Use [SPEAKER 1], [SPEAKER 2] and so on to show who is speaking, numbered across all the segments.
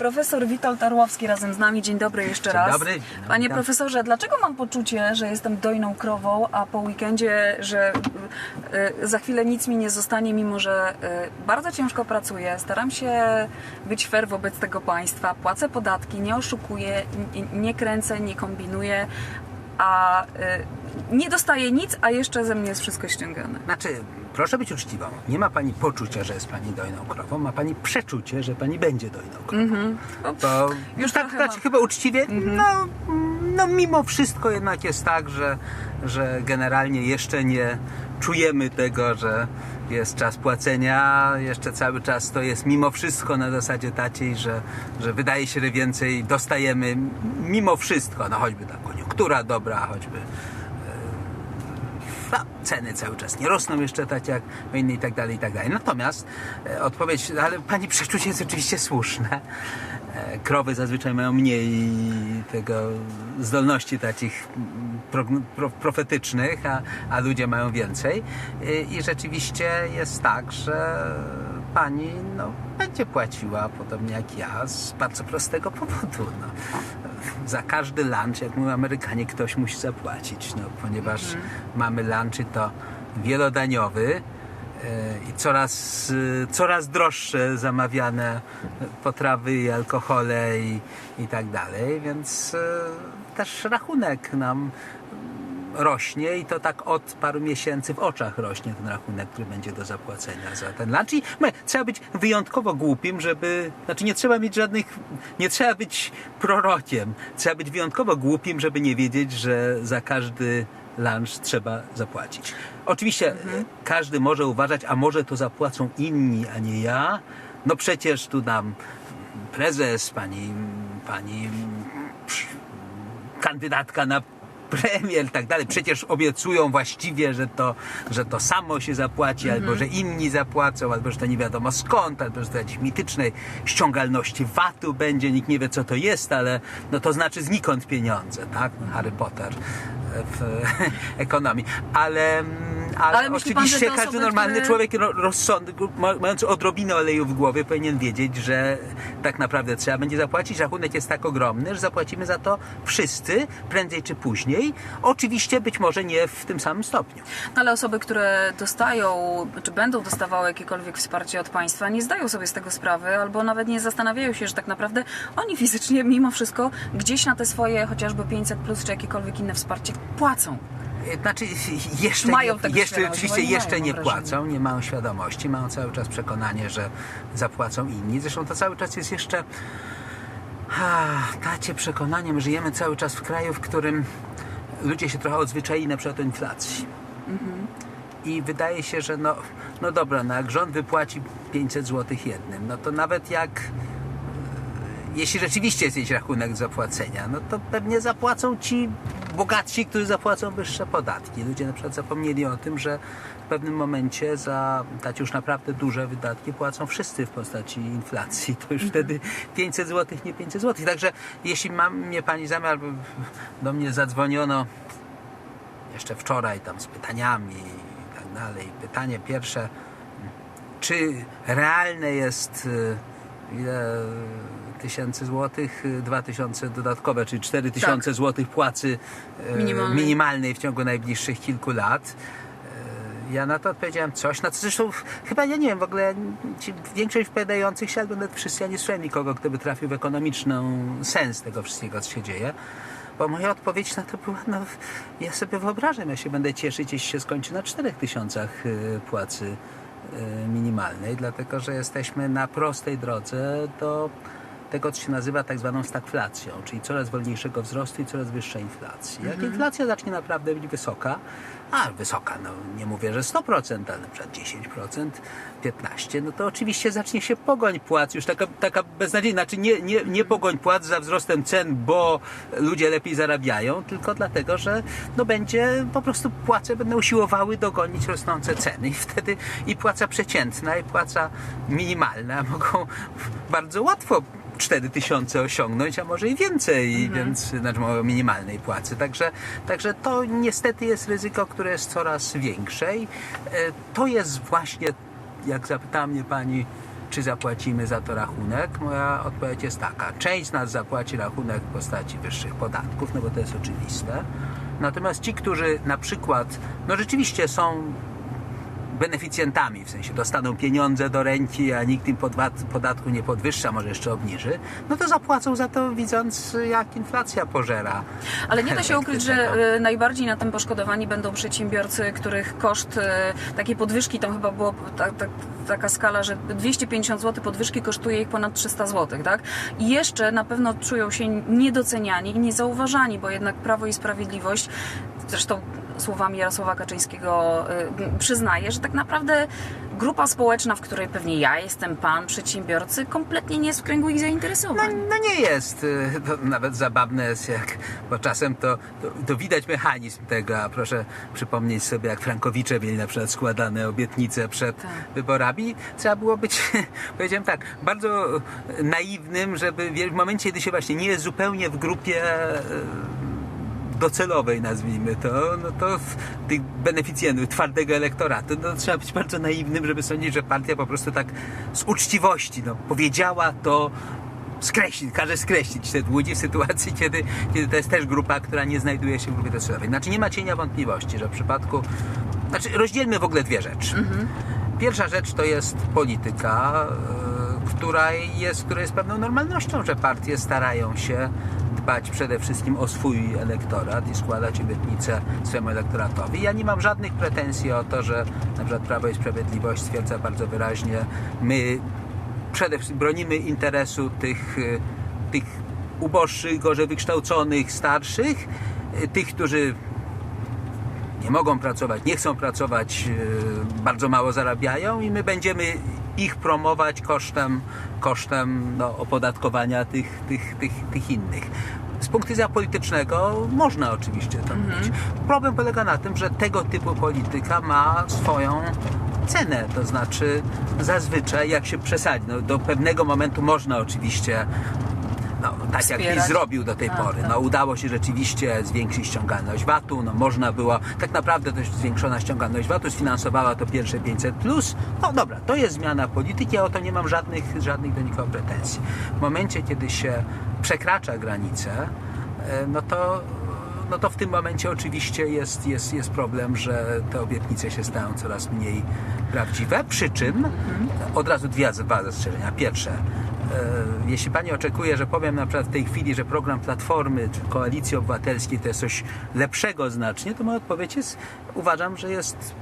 [SPEAKER 1] Profesor Witold Tarłowski razem z nami. Dzień dobry jeszcze
[SPEAKER 2] Dzień
[SPEAKER 1] raz.
[SPEAKER 2] dobry, dzień dobry,
[SPEAKER 1] Panie profesorze, dlaczego mam poczucie, że jestem dojną krową, a po weekendzie, że y, za chwilę nic mi nie zostanie, mimo że y, bardzo ciężko pracuję, staram się być fair wobec tego państwa, płacę podatki, nie oszukuję, nie kręcę, nie kombinuję, a y, nie dostaję nic, a jeszcze ze mnie jest wszystko ściągane.
[SPEAKER 2] Znaczy, proszę być uczciwą. Nie ma pani poczucia, że jest pani dojną krową, ma pani przeczucie, że pani będzie dojną krową. To
[SPEAKER 1] Już
[SPEAKER 2] tak,
[SPEAKER 1] trochę
[SPEAKER 2] tak chyba uczciwie, no, no mimo wszystko jednak jest tak, że, że generalnie jeszcze nie czujemy tego, że jest czas płacenia, jeszcze cały czas to jest mimo wszystko na zasadzie takiej, że, że wydaje się, że więcej dostajemy mimo wszystko, no choćby ta koniunktura dobra, choćby no, ceny cały czas nie rosną jeszcze tak jak inne i tak dalej, i tak dalej. Natomiast e, odpowiedź, ale pani przeczucie jest oczywiście słuszne. E, krowy zazwyczaj mają mniej tego zdolności takich mm, progn- pro, profetycznych, a, a ludzie mają więcej. E, I rzeczywiście jest tak, że pani no, będzie płaciła podobnie jak ja z bardzo prostego powodu. No. Za każdy lunch, jak mówią Amerykanie, ktoś musi zapłacić, no, ponieważ mamy lunchy to wielodaniowy e, i coraz, coraz droższe zamawiane potrawy i alkohole i, i tak dalej, więc e, też rachunek nam rośnie i to tak od paru miesięcy w oczach rośnie ten rachunek, który będzie do zapłacenia za ten lunch. I my, trzeba być wyjątkowo głupim, żeby, znaczy nie trzeba mieć żadnych, nie trzeba być prorokiem, trzeba być wyjątkowo głupim, żeby nie wiedzieć, że za każdy lunch trzeba zapłacić. Oczywiście e, każdy może uważać, a może to zapłacą inni, a nie ja. No przecież tu nam prezes, pani, pani kandydatka na premier i tak dalej. Przecież obiecują właściwie, że to, że to samo się zapłaci, albo że inni zapłacą, albo że to nie wiadomo skąd, albo że to jakiejś mitycznej ściągalności VAT-u będzie. Nikt nie wie, co to jest, ale no to znaczy znikąd pieniądze, tak? Harry Potter w ekonomii. Ale, mm, ale,
[SPEAKER 1] Ale pan,
[SPEAKER 2] oczywiście
[SPEAKER 1] te
[SPEAKER 2] każdy
[SPEAKER 1] osoby,
[SPEAKER 2] normalny
[SPEAKER 1] które-
[SPEAKER 2] człowiek ro- rozsądny, ma- mający odrobinę oleju w głowie powinien wiedzieć, że tak naprawdę trzeba będzie zapłacić. Rachunek jest tak ogromny, że zapłacimy za to wszyscy, prędzej czy później. Oczywiście być może nie w tym samym stopniu.
[SPEAKER 1] No ale osoby, które dostają, czy będą dostawały jakiekolwiek wsparcie od państwa, nie zdają sobie z tego sprawy, albo nawet nie zastanawiają się, że tak naprawdę oni fizycznie mimo wszystko gdzieś na te swoje chociażby 500 plus, czy jakiekolwiek inne wsparcie płacą.
[SPEAKER 2] Znaczy, jeszcze,
[SPEAKER 1] Mają
[SPEAKER 2] nie, jeszcze oczywiście jeszcze
[SPEAKER 1] mają,
[SPEAKER 2] nie płacą, nie mają świadomości, mają cały czas przekonanie, że zapłacą inni. Zresztą to cały czas jest jeszcze tacie przekonanie, my żyjemy cały czas w kraju, w którym ludzie się trochę odzwyczaili na przykład do inflacji. I wydaje się, że no, no dobra, no jak rząd wypłaci 500 zł jednym, no to nawet jak jeśli rzeczywiście jest jakiś rachunek do zapłacenia, no to pewnie zapłacą ci bogatsi, którzy zapłacą wyższe podatki. Ludzie na przykład zapomnieli o tym, że w pewnym momencie za takie już naprawdę duże wydatki płacą wszyscy w postaci inflacji. To już wtedy 500 zł, nie 500 zł. Także jeśli ma mnie pani zamiar, do mnie zadzwoniono jeszcze wczoraj tam z pytaniami i tak dalej. Pytanie pierwsze, czy realne jest y, ile tysięcy złotych, y, dwa tysiące dodatkowe, czyli cztery tysiące złotych płacy y,
[SPEAKER 1] Minimalnej.
[SPEAKER 2] minimalnej w ciągu najbliższych kilku lat. Y, Ja na to odpowiedziałem coś, na co zresztą chyba ja nie wiem, w ogóle ci, większość wypowiadających się, albo nawet wszyscy, ja nie słyszałem nikogo, kto by trafił w ekonomiczny sens tego wszystkiego, co się dzieje. Bo moja odpowiedź na to była, no ja sobie wyobrażam, ja się będę cieszyć, jeśli się skończy na 4 tysiącach y, płacy y, minimalnej, dlatego że jesteśmy na prostej drodze do tego, co się nazywa tak zwaną stagflacją, czyli coraz wolniejszego wzrostu i coraz wyższej inflacji. Jak inflacja zacznie naprawdę być wysoka, a wysoka, no nie mówię, że 100%, ale na przykład 10%, 15%, no to oczywiście zacznie się pogoń płac, już taka, taka beznadziejna, znaczy nie, nie, nie pogoń płac za wzrostem cen, bo ludzie lepiej zarabiają, tylko dlatego, że no będzie po prostu płace będą usiłowały dogonić rosnące ceny i wtedy i płaca przeciętna i płaca minimalna mogą bardzo łatwo 4 tysiące osiągnąć, a może i więcej, więc znaczy o minimalnej płacy. Także, także to niestety jest ryzyko, które jest coraz większe i e, to jest właśnie, jak zapytała mnie pani, czy zapłacimy za to rachunek? Moja odpowiedź jest taka. Część z nas zapłaci rachunek w postaci wyższych podatków, no bo to jest oczywiste. Natomiast ci, którzy na przykład, no rzeczywiście są beneficjentami, w sensie dostaną pieniądze do ręki, a nikt im podatku nie podwyższa, może jeszcze obniży, no to zapłacą za to, widząc jak inflacja pożera.
[SPEAKER 1] Ale nie da się ukryć,
[SPEAKER 2] tego.
[SPEAKER 1] że e, najbardziej na tym poszkodowani będą przedsiębiorcy, których koszt e, takiej podwyżki, tam chyba było ta, ta, taka skala, że 250 zł podwyżki kosztuje ich ponad 300 zł, tak? I jeszcze na pewno czują się niedoceniani i niezauważani, bo jednak Prawo i Sprawiedliwość, zresztą słowami Jarosława Kaczyńskiego e, przyznaje, że tak naprawdę grupa społeczna, w której pewnie ja jestem pan, przedsiębiorcy, kompletnie nie jest w kręgu ich
[SPEAKER 2] No,
[SPEAKER 1] zainteresowań.
[SPEAKER 2] no nie jest. y, To nawet zabawne jest, jak, bo czasem to, to, to widać mechanizm tego, a proszę przypomnieć sobie, jak Frankowicze mieli na przykład składane obietnice przed
[SPEAKER 1] Tak.
[SPEAKER 2] wyborami. Trzeba było być, powiedziałem tak, bardzo naiwnym, żeby w momencie, kiedy się właśnie nie jest zupełnie w grupie e, docelowej, nazwijmy to, no to tych beneficjentów, twardego elektoratu, no trzeba być bardzo naiwnym, żeby sądzić, że partia po prostu tak z uczciwości, no, powiedziała to skreślić, każe skreślić te ludzi w sytuacji, kiedy, kiedy to jest też grupa, która nie znajduje się w grupie docelowej. Znaczy nie ma cienia wątpliwości, że w przypadku, znaczy rozdzielmy w ogóle dwie rzeczy. Pierwsza rzecz to jest polityka, e, która jest, która jest pewną normalnością, że partie starają się dbać przede wszystkim o swój elektorat i składać obietnice swojemu elektoratowi. Ja nie mam żadnych pretensji o to, że na przykład Prawo i Sprawiedliwość stwierdza bardzo wyraźnie, my przede wszystkim bronimy interesu tych, y, tych uboższych, gorzej wykształconych, starszych, y, tych, którzy nie mogą pracować, nie chcą pracować, y, bardzo mało zarabiają i my będziemy ich promować kosztem, kosztem no, opodatkowania tych, tych, tych, tych innych. Z punktu widzenia politycznego można oczywiście to mieć. Problem polega na tym, że tego typu polityka ma swoją cenę, to znaczy zazwyczaj jak się przesadzi, no, do pewnego momentu można oczywiście tak jak PiS
[SPEAKER 1] Wspierać.
[SPEAKER 2] zrobił do tej
[SPEAKER 1] Tak,
[SPEAKER 2] pory.
[SPEAKER 1] tak.
[SPEAKER 2] No, udało się rzeczywiście zwiększyć ściągalność VAT-u. No, można było, tak naprawdę też zwiększona ściągalność VAT-u sfinansowała to pierwsze 500. Plus. No dobra, to jest zmiana polityki, a o to nie mam żadnych, żadnych do nikogo pretensji. W momencie, kiedy się przekracza granicę, e, no to. No to w tym momencie oczywiście jest, jest, jest problem, że te obietnice się stają coraz mniej prawdziwe. Przy czym od razu dwie, dwa zastrzeżenia. Pierwsze, jeśli Pani oczekuje, że powiem na przykład w tej chwili, że program Platformy czy Koalicji Obywatelskiej to jest coś lepszego znacznie, to moja odpowiedź jest, uważam, że jest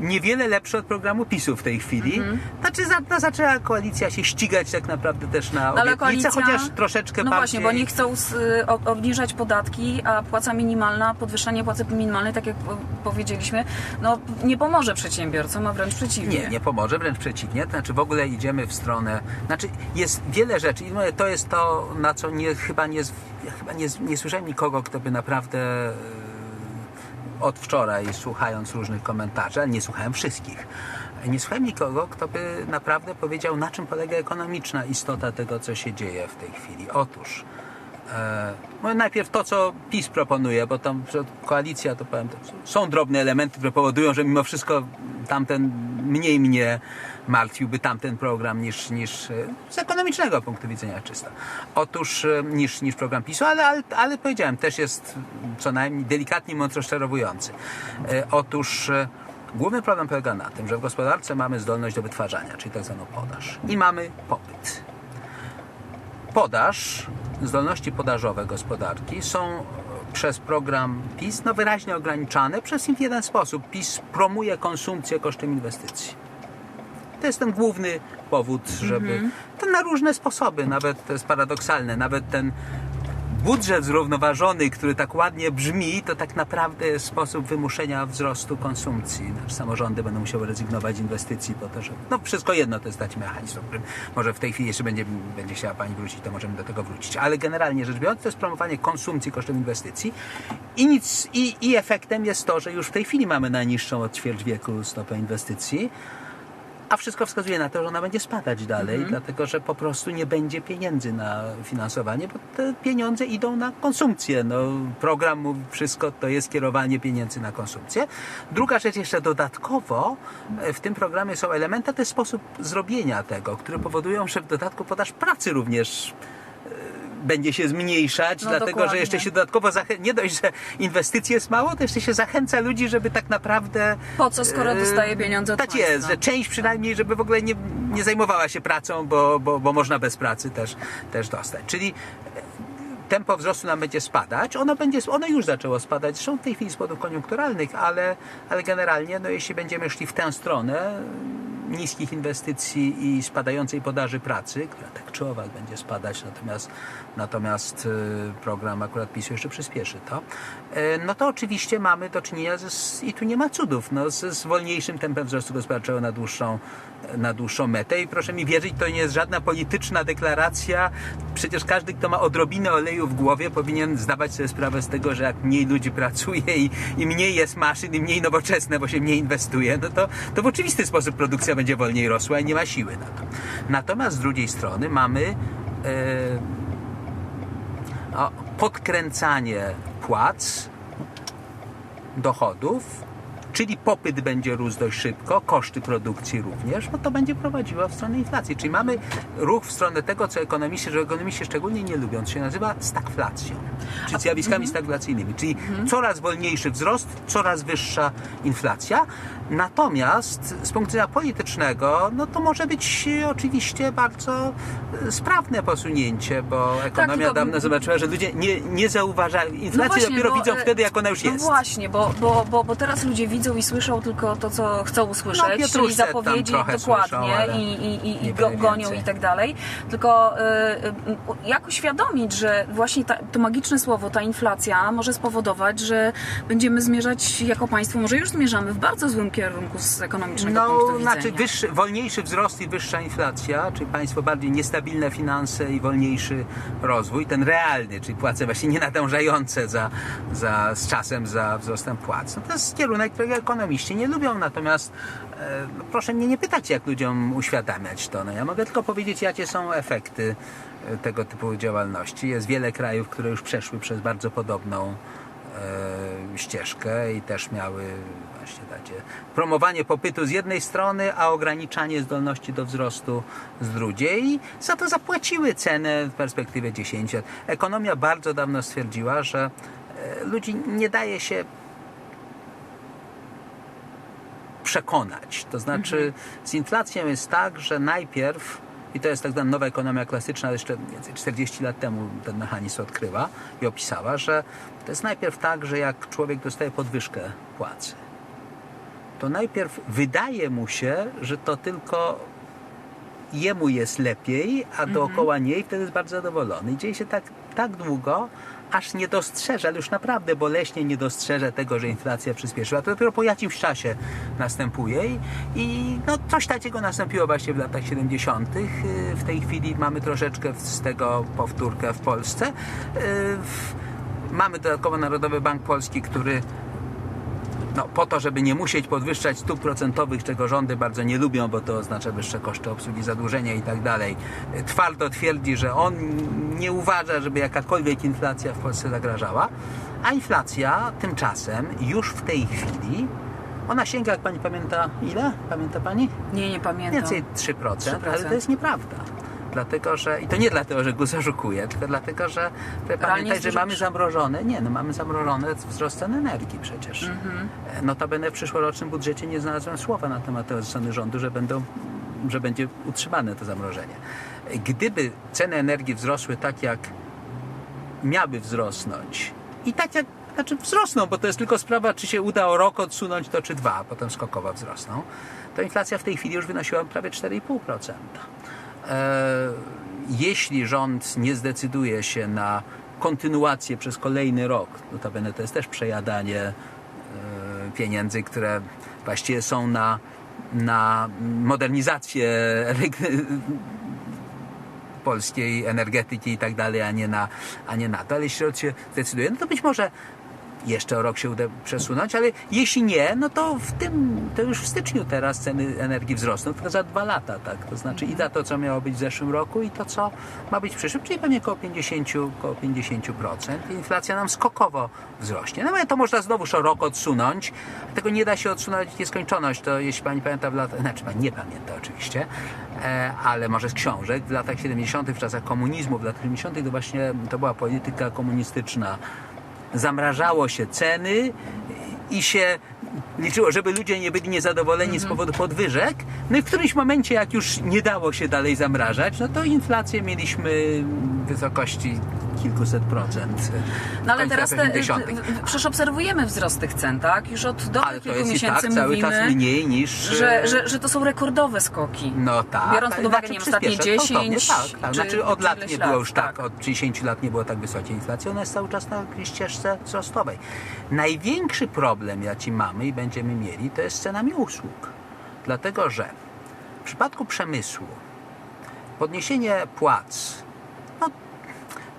[SPEAKER 2] niewiele lepszy od programu PiSu w tej chwili. Znaczy za, no, zaczęła koalicja się ścigać tak naprawdę też na
[SPEAKER 1] ale
[SPEAKER 2] obietnice,
[SPEAKER 1] koalicja,
[SPEAKER 2] chociaż troszeczkę
[SPEAKER 1] No
[SPEAKER 2] bardziej...
[SPEAKER 1] właśnie, bo nie chcą z, o, obniżać podatki, a płaca minimalna, podwyższenie płacy minimalnej, tak jak po- powiedzieliśmy, no nie pomoże przedsiębiorcom, a wręcz przeciwnie.
[SPEAKER 2] Nie, nie pomoże, wręcz przeciwnie. To znaczy w ogóle idziemy w stronę. Znaczy jest wiele rzeczy i to jest to, na co nie, chyba, nie, ja chyba nie, nie słyszałem nikogo, kto by naprawdę od wczoraj słuchając różnych komentarzy, ale nie słuchałem wszystkich. Nie słuchałem nikogo, kto by naprawdę powiedział, na czym polega ekonomiczna istota tego, co się dzieje w tej chwili. Otóż E, no najpierw to, co PiS proponuje, bo tam koalicja, to powiem, są drobne elementy, które powodują, że mimo wszystko tamten mniej mnie martwiłby tamten program niż, niż e, z ekonomicznego punktu widzenia czysto. Otóż e, niż, niż program PiSu, ale, ale, ale powiedziałem, też jest co najmniej delikatnie mówiąc rozczarowujący. E, Otóż główny problem polega na tym, że w gospodarce mamy zdolność do wytwarzania, czyli tak zwaną podaż i mamy popyt podaż, zdolności podażowe gospodarki są przez program PiS no, wyraźnie ograniczane przez jeden sposób. PiS promuje konsumpcję kosztem inwestycji. To jest ten główny powód, żeby. To na różne sposoby, nawet to jest paradoksalne, nawet ten budżet zrównoważony, który tak ładnie brzmi, to tak naprawdę jest sposób wymuszenia wzrostu konsumpcji. Znaczy, samorządy będą musiały rezygnować z inwestycji po to, że no wszystko jedno to jest taki mechanizm, którym może w tej chwili jeszcze będzie, będzie chciała Pani wrócić, to możemy do tego wrócić. Ale generalnie rzecz biorąc, to jest promowanie konsumpcji kosztem inwestycji i, nic, i, i efektem jest to, że już w tej chwili mamy najniższą od ćwierć wieku stopę inwestycji. A wszystko wskazuje na to, że ona będzie spadać dalej,
[SPEAKER 1] Mhm.
[SPEAKER 2] dlatego że po prostu nie będzie pieniędzy na finansowanie, bo te pieniądze idą na konsumpcję. No, program mówi wszystko, to jest kierowanie pieniędzy na konsumpcję. Druga rzecz jeszcze dodatkowo, e, w tym programie są elementy, to jest sposób zrobienia tego, które powodują, że w dodatku podaż pracy również będzie się zmniejszać,
[SPEAKER 1] No,
[SPEAKER 2] dlatego
[SPEAKER 1] dokładnie.
[SPEAKER 2] że jeszcze się dodatkowo zachę- nie dość, że inwestycji jest mało, to jeszcze się zachęca ludzi, żeby tak naprawdę
[SPEAKER 1] Po co, skoro
[SPEAKER 2] e,
[SPEAKER 1] dostaje pieniądze od
[SPEAKER 2] Tak
[SPEAKER 1] państwa?
[SPEAKER 2] jest, że część przynajmniej, żeby w ogóle nie, nie zajmowała się pracą, bo, bo, bo można bez pracy też, też dostać. Czyli e, tempo wzrostu nam będzie spadać. Ono, będzie, ono już zaczęło spadać, zresztą w tej chwili z powodów koniunkturalnych, ale, ale generalnie, no, jeśli będziemy szli w tę stronę niskich inwestycji i spadającej podaży pracy, która tak czy owak będzie spadać, natomiast, natomiast e, program akurat PiSu jeszcze przyspieszy to, e, no to oczywiście mamy do czynienia i tu nie ma cudów, no, z, z wolniejszym tempem wzrostu gospodarczego na dłuższą, na dłuższą metę i proszę mi wierzyć, to nie jest żadna polityczna deklaracja. Przecież każdy, kto ma odrobinę oleju w głowie, powinien zdawać sobie sprawę z tego, że jak mniej ludzi pracuje i, i mniej jest maszyn i mniej nowoczesne, bo się mniej inwestuje, no to, to w oczywisty sposób produkcja będzie wolniej rosła i nie ma siły na to. Natomiast z drugiej strony mamy e, podkręcanie płac, dochodów, czyli popyt będzie rósł dość szybko, koszty produkcji również, no to będzie prowadziło w stronę inflacji. Czyli mamy ruch w stronę tego, co ekonomiści, że ekonomiści szczególnie nie lubią, się nazywa stagflacją, czy zjawiskami stagflacyjnymi, czyli coraz wolniejszy wzrost, coraz wyższa inflacja. Natomiast z punktu widzenia politycznego, no to może być e, oczywiście bardzo e, sprawne posunięcie, bo ekonomia
[SPEAKER 1] tylko-
[SPEAKER 2] dawno zobaczyła, że ludzie nie, nie zauważają. Inflację
[SPEAKER 1] No właśnie,
[SPEAKER 2] dopiero
[SPEAKER 1] bo,
[SPEAKER 2] widzą
[SPEAKER 1] e,
[SPEAKER 2] wtedy, jak ona już
[SPEAKER 1] No
[SPEAKER 2] jest.
[SPEAKER 1] właśnie, bo, bo, bo, bo teraz ludzie widzą i słyszą tylko to, co chcą usłyszeć,
[SPEAKER 2] No,
[SPEAKER 1] czyli zapowiedzi dokładnie
[SPEAKER 2] słyszą,
[SPEAKER 1] i, i, i, i go, gonią i tak dalej. Tylko y, y, jak uświadomić, że właśnie ta, to magiczne słowo, ta inflacja może spowodować, że będziemy zmierzać jako państwo, może już zmierzamy w bardzo złym kierunku z ekonomicznego punktu
[SPEAKER 2] No,
[SPEAKER 1] widzenia.
[SPEAKER 2] znaczy wyższy, wolniejszy wzrost i wyższa inflacja, czyli państwo bardziej niestabilne finanse i wolniejszy rozwój, ten realny, czyli płace właśnie nie nadążające za, za, z czasem za wzrostem płac. No to jest kierunek, którego ekonomiści nie lubią, natomiast e, no, proszę mnie nie pytać, jak ludziom uświadamiać to. No, ja mogę tylko powiedzieć, jakie są efekty e, tego typu działalności. Jest wiele krajów, które już przeszły przez bardzo podobną ścieżkę i też miały właśnie takie promowanie popytu z jednej strony, a ograniczanie zdolności do wzrostu z drugiej. I za to zapłaciły cenę w perspektywie 10 lat. Ekonomia bardzo dawno stwierdziła, że e, ludzi nie daje się przekonać. To znaczy z inflacją jest tak, że najpierw i to jest tak zwana nowa ekonomia klasyczna, jeszcze mniej więcej 40 lat temu ten mechanizm odkryła i opisała, że to jest najpierw tak, że jak człowiek dostaje podwyżkę płacy, to najpierw wydaje mu się, że to tylko jemu jest lepiej, a dookoła niej wtedy jest bardzo zadowolony. I dzieje się tak, tak długo, aż nie dostrzeże, ale już naprawdę boleśnie nie dostrzeże tego, że inflacja przyspieszyła. To dopiero po jakimś czasie następuje i, no, coś takiego nastąpiło właśnie w latach 70. Yy, W tej chwili mamy troszeczkę z tego powtórkę w Polsce. W- Mamy dodatkowo Narodowy Bank Polski, który no, po to, żeby nie musieć podwyższać stóp procentowych, czego rządy bardzo nie lubią, bo to oznacza wyższe koszty obsługi zadłużenia i tak dalej. Twardo twierdzi, że on nie uważa, żeby jakakolwiek inflacja w Polsce zagrażała, a inflacja tymczasem już w tej chwili ona sięga, jak pani pamięta, ile? Pamięta pani?
[SPEAKER 1] Nie, nie pamiętam.
[SPEAKER 2] Więcej 3%,
[SPEAKER 1] 3%.
[SPEAKER 2] ale to jest nieprawda. Dlatego, że, i to nie dlatego, że GUS oszukuje, tylko dlatego, że
[SPEAKER 1] jest
[SPEAKER 2] że mamy zamrożone, nie, no mamy zamrożone wzrost cen energii przecież.
[SPEAKER 1] Mhm.
[SPEAKER 2] E, Notabene w przyszłorocznym budżecie nie znalazłem słowa na temat tego ze strony rządu, że, będą, że będzie utrzymane to zamrożenie. E, Gdyby ceny energii wzrosły tak, jak miały wzrosnąć i tak jak znaczy wzrosną, bo to jest tylko sprawa, czy się uda o rok odsunąć to, czy dwa, a potem skokowo wzrosną, to inflacja w tej chwili już wynosiła prawie 4,5%. E, jeśli rząd nie zdecyduje się na kontynuację przez kolejny rok, notabene to jest też przejadanie e, pieniędzy, które właściwie są na, na modernizację polskiej energetyki i tak dalej, a nie na, a nie na to. Ale jeśli się zdecyduje, no to być może jeszcze o rok się uda przesunąć, ale jeśli nie, no to w tym, to już w styczniu teraz ceny energii wzrosną, tylko za dwa lata, tak? To znaczy i to, co miało być w zeszłym roku i to, co ma być w przyszłym, czyli pewnie około 50, około 50%. Inflacja nam skokowo wzrośnie. No ale to można znowuż o rok odsunąć. Tego nie da się odsunąć nieskończoność. To jeśli pani pamięta w latach, znaczy pani nie pamięta oczywiście, e, ale może z książek, w latach 70., w czasach komunizmu, w latach 70. to właśnie to była polityka komunistyczna zamrażało się ceny i się liczyło, żeby ludzie nie byli niezadowoleni z powodu podwyżek. No i w którymś momencie, jak już nie dało się dalej zamrażać, no to inflację mieliśmy w wysokości kilkuset procent.
[SPEAKER 1] No ale teraz te,
[SPEAKER 2] 80..
[SPEAKER 1] w- w- przecież obserwujemy wzrost tych cen, tak? Już od dobrych kilku
[SPEAKER 2] jest i tak
[SPEAKER 1] miesięcy
[SPEAKER 2] cały
[SPEAKER 1] mówimy,
[SPEAKER 2] czas mniej niż...
[SPEAKER 1] że,
[SPEAKER 2] e,
[SPEAKER 1] że, że to są rekordowe skoki.
[SPEAKER 2] No tak.
[SPEAKER 1] Biorąc pod uwagę,
[SPEAKER 2] Znaczy
[SPEAKER 1] nie ostatnie
[SPEAKER 2] przyspiesza,
[SPEAKER 1] 10
[SPEAKER 2] gwałtownie, tak, tak.
[SPEAKER 1] czy-
[SPEAKER 2] Znaczy od lat nie było już tak,
[SPEAKER 1] tak.
[SPEAKER 2] od 10 lat nie było tak wysokiej inflacji, ona jest cały czas na ścieżce wzrostowej. Największy problem, jaki mamy i będziemy mieli, to jest z cenami usług. Dlatego, że w przypadku przemysłu podniesienie płac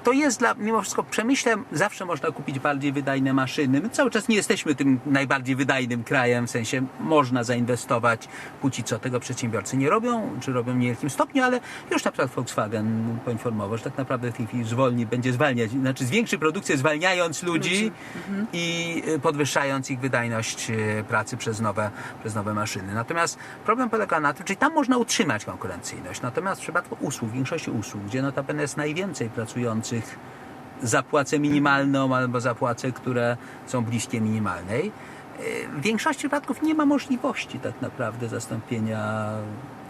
[SPEAKER 2] to jest dla, mimo wszystko, w przemyśle zawsze można kupić bardziej wydajne maszyny. My cały czas nie jesteśmy tym najbardziej wydajnym krajem, w sensie można zainwestować. Póki co tego przedsiębiorcy nie robią, czy robią w niewielkim stopniu, ale już na przykład Volkswagen poinformował, że tak naprawdę w tej chwili zwolni, będzie zwalniać, znaczy zwiększy produkcję zwalniając ludzi i y, podwyższając ich wydajność y, pracy przez nowe, przez nowe maszyny. Natomiast problem polega na tym, czyli tam można utrzymać konkurencyjność. Natomiast w przypadku usług, większości usług, gdzie notabene jest najwięcej pracujących za płacę minimalną albo za płace, które są bliskie minimalnej. y, W większości przypadków nie ma możliwości tak naprawdę zastąpienia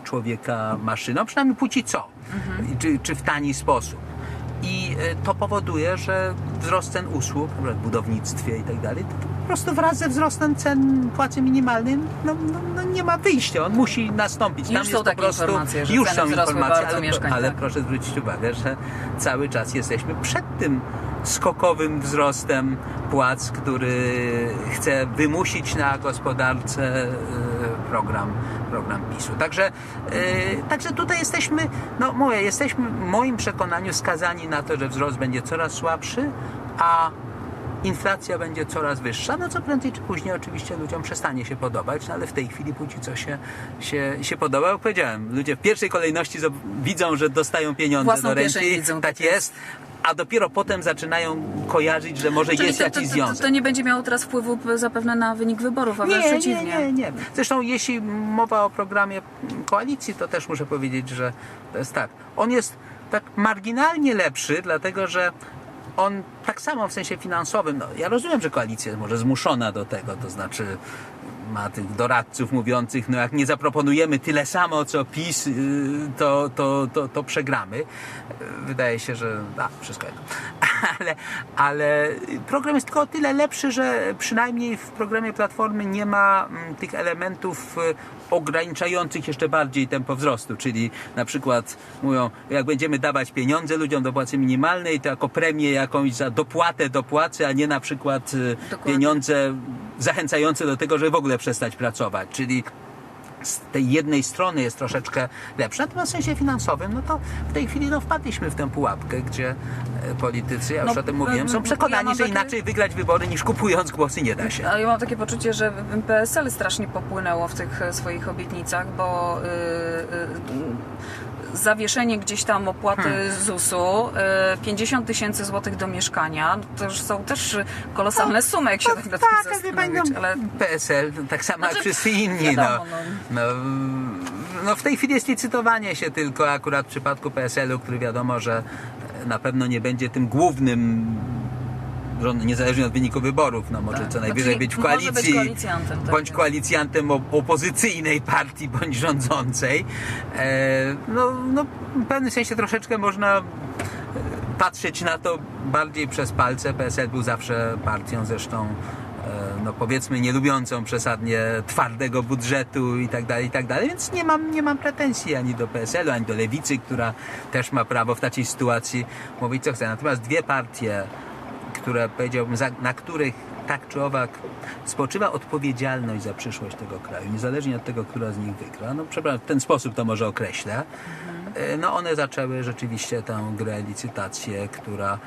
[SPEAKER 2] człowieka maszyną, przynajmniej póki co, czy, czy w tani sposób. I y, to powoduje, że wzrost cen usług, w budownictwie i tak dalej, prostu wraz ze wzrostem cen płacy minimalnej no, no, no nie ma wyjścia, on musi nastąpić.
[SPEAKER 1] Już są
[SPEAKER 2] po
[SPEAKER 1] takie
[SPEAKER 2] prostu,
[SPEAKER 1] informacje, że
[SPEAKER 2] już są informacje, ale,
[SPEAKER 1] mieszkań,
[SPEAKER 2] ale
[SPEAKER 1] tak.
[SPEAKER 2] proszę zwrócić uwagę, że cały czas jesteśmy przed tym skokowym wzrostem płac, który chce wymusić na gospodarce e, program, program PiSu. Także, e, także tutaj jesteśmy, no mówię, jesteśmy w moim przekonaniu skazani na to, że wzrost będzie coraz słabszy, a inflacja będzie coraz wyższa, no co prędzej czy później oczywiście ludziom przestanie się podobać, no ale w tej chwili póki co się, się, się podoba. Jak powiedziałem, ludzie w pierwszej kolejności widzą, że dostają pieniądze
[SPEAKER 1] Własną
[SPEAKER 2] do ręki,
[SPEAKER 1] widzą,
[SPEAKER 2] tak
[SPEAKER 1] tak jest.
[SPEAKER 2] a dopiero potem zaczynają kojarzyć, że może
[SPEAKER 1] Czyli
[SPEAKER 2] jest
[SPEAKER 1] to,
[SPEAKER 2] jakiś
[SPEAKER 1] to, to,
[SPEAKER 2] związek.
[SPEAKER 1] to nie będzie miało teraz wpływu zapewne na wynik wyborów, a wręcz
[SPEAKER 2] Nie, nie,
[SPEAKER 1] przeciwnie.
[SPEAKER 2] nie, nie. Zresztą jeśli mowa o programie koalicji, to też muszę powiedzieć, że to jest tak. On jest tak marginalnie lepszy, dlatego że on tak samo w sensie finansowym, no ja rozumiem, że koalicja jest może zmuszona do tego, to znaczy ma tych doradców mówiących, no jak nie zaproponujemy tyle samo co PiS, yy, to, to, to, to przegramy. Yy, Wydaje się, że a, wszystko jedno. Ale, ale program jest tylko o tyle lepszy, że przynajmniej w programie Platformy nie ma mm, tych elementów y, ograniczających jeszcze bardziej tempo wzrostu, czyli na przykład mówią, jak będziemy dawać pieniądze ludziom do płacy minimalnej, to jako premię jakąś za dopłatę do płacy, a nie na przykład y,
[SPEAKER 1] Dokładnie.
[SPEAKER 2] pieniądze zachęcające do tego, żeby w ogóle przestać pracować, czyli z tej jednej strony jest troszeczkę lepsza, natomiast w sensie finansowym, no to w tej chwili no, wpadliśmy w tę pułapkę, gdzie e, politycy, ja już
[SPEAKER 1] No,
[SPEAKER 2] o tym mówiłem,
[SPEAKER 1] ja
[SPEAKER 2] są przekonani,
[SPEAKER 1] mam
[SPEAKER 2] że
[SPEAKER 1] takie-
[SPEAKER 2] inaczej wygrać wybory niż kupując głosy nie da się.
[SPEAKER 1] A ja mam takie poczucie, że PSL strasznie popłynęło w tych e, swoich obietnicach, bo y, y, zawieszenie gdzieś tam opłaty
[SPEAKER 2] Hmm.
[SPEAKER 1] ZUS-u, y, 50 tysięcy złotych do mieszkania, no to już są też kolosalne sumy, jak się tak nad tym
[SPEAKER 2] tak,
[SPEAKER 1] zastanowić.
[SPEAKER 2] no,
[SPEAKER 1] Ale
[SPEAKER 2] PSL, tak samo jak
[SPEAKER 1] Znaczy,
[SPEAKER 2] wszyscy inni.
[SPEAKER 1] wiadomo,
[SPEAKER 2] no. No, no w tej chwili jest licytowanie się tylko akurat w przypadku PSL-u, który wiadomo, że na pewno nie będzie tym głównym rząd, niezależnie od wyniku wyborów, no może
[SPEAKER 1] Tak.
[SPEAKER 2] co najwyżej
[SPEAKER 1] Znaczy,
[SPEAKER 2] być w
[SPEAKER 1] może być
[SPEAKER 2] koalicji,
[SPEAKER 1] koalicjantem, tak
[SPEAKER 2] bądź koalicjantem op- opozycyjnej partii, bądź rządzącej. E, no, no w pewnym sensie troszeczkę można e, patrzeć na to bardziej przez palce. PSL był zawsze partią zresztą e, no powiedzmy nie lubiącą przesadnie twardego budżetu i tak dalej, i tak dalej, więc nie mam, nie mam pretensji ani do PSL-u, ani do Lewicy, która też ma prawo w takiej sytuacji mówić co chce. Natomiast dwie partie, które powiedziałbym, na których tak czy owak spoczywa odpowiedzialność za przyszłość tego kraju, niezależnie od tego, która z nich wygra. No, przepraszam, w ten sposób to może określę. E, No one zaczęły rzeczywiście tę grę, licytację, która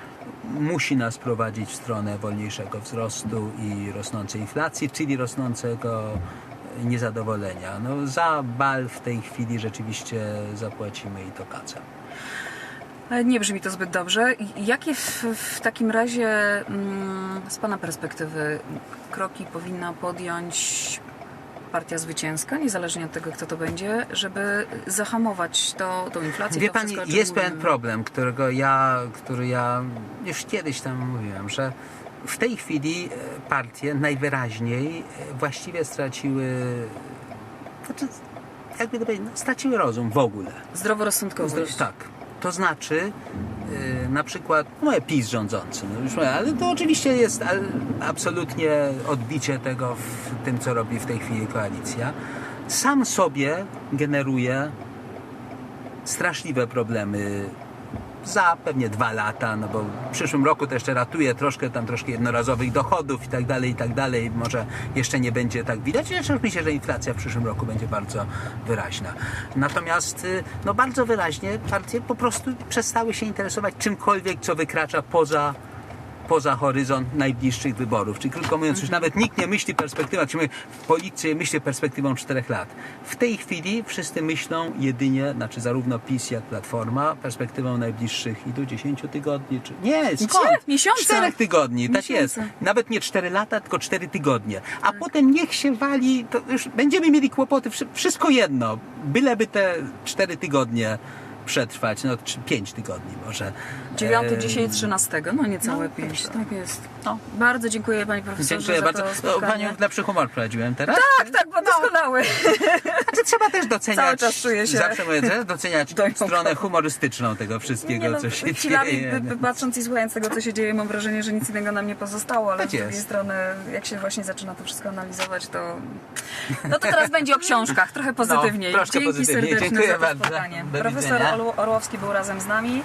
[SPEAKER 2] musi nas prowadzić w stronę wolniejszego wzrostu i rosnącej inflacji, czyli rosnącego niezadowolenia. No, za bal w tej chwili rzeczywiście zapłacimy i to kacem.
[SPEAKER 1] Ale Nie brzmi to zbyt dobrze. Jakie w, w takim razie mm, z Pana perspektywy kroki powinna podjąć partia zwycięska, niezależnie od tego, kto to będzie, żeby zahamować to, tą inflację?
[SPEAKER 2] Wie pani, jest pewien problem, którego ja, który ja już kiedyś tam mówiłem, że w tej chwili e, partie najwyraźniej e, właściwie straciły, znaczy, jakby to powiedzieć, no, straciły rozum w ogóle.
[SPEAKER 1] Zdroworozsądkowość.
[SPEAKER 2] Tak. To znaczy, e, na przykład, no PiS rządzący, no już ale to oczywiście jest absolutnie odbicie tego w tym, co robi w tej chwili koalicja. Sam sobie generuje straszliwe problemy za pewnie dwa lata, no bo w przyszłym roku to jeszcze ratuje troszkę tam troszkę jednorazowych dochodów i tak dalej, i tak dalej. Może jeszcze nie będzie tak widać. Zresztą myślę, że inflacja w przyszłym roku będzie bardzo wyraźna. Natomiast y, no bardzo wyraźnie partie po prostu przestały się interesować czymkolwiek, co wykracza poza poza horyzont najbliższych wyborów. Czyli krótko mówiąc, już nawet nikt nie myśli perspektywą, czy my w policji myśli perspektywą czterech lat. W tej chwili wszyscy myślą jedynie, znaczy zarówno PiS jak Platforma, perspektywą najbliższych ilu 10 tygodni, czy nie, skąd?
[SPEAKER 1] Miesiąca.
[SPEAKER 2] Czterech tygodni, tak jest. Nawet nie cztery lata, tylko cztery tygodnie. A potem niech się wali, to już będziemy mieli kłopoty, wszy- wszystko jedno. Byleby te cztery tygodnie przetrwać, no czy pięć tygodni może.
[SPEAKER 1] 9,
[SPEAKER 2] E,
[SPEAKER 1] dzisiaj 13, no niecałe
[SPEAKER 2] no,
[SPEAKER 1] 5.
[SPEAKER 2] tak.
[SPEAKER 1] Tak jest.
[SPEAKER 2] No.
[SPEAKER 1] Bardzo dziękuję Panie Profesorze
[SPEAKER 2] Dziękuję
[SPEAKER 1] za
[SPEAKER 2] bardzo.
[SPEAKER 1] to
[SPEAKER 2] No, panią lepszy humor prowadziłem teraz.
[SPEAKER 1] Tak, tak, bo doskonały.
[SPEAKER 2] Znaczy, trzeba też doceniać.
[SPEAKER 1] Cały czas czuję się-
[SPEAKER 2] Zawsze mówię, że doceniać stronę humorystyczną tego wszystkiego,
[SPEAKER 1] no,
[SPEAKER 2] co się
[SPEAKER 1] chwilami,
[SPEAKER 2] dzieje.
[SPEAKER 1] patrząc i słuchając tego, co się dzieje, mam wrażenie, że nic innego nam nie pozostało, ale
[SPEAKER 2] Tak
[SPEAKER 1] z drugiej
[SPEAKER 2] jest.
[SPEAKER 1] strony, jak się właśnie zaczyna to wszystko analizować, to... No to teraz będzie o książkach, trochę pozytywniej.
[SPEAKER 2] troszkę
[SPEAKER 1] Dzięki
[SPEAKER 2] pozytywniej.
[SPEAKER 1] serdeczne
[SPEAKER 2] Dziękuję
[SPEAKER 1] za to
[SPEAKER 2] bardzo.
[SPEAKER 1] spotkanie. Profesor Orłowski był razem z nami.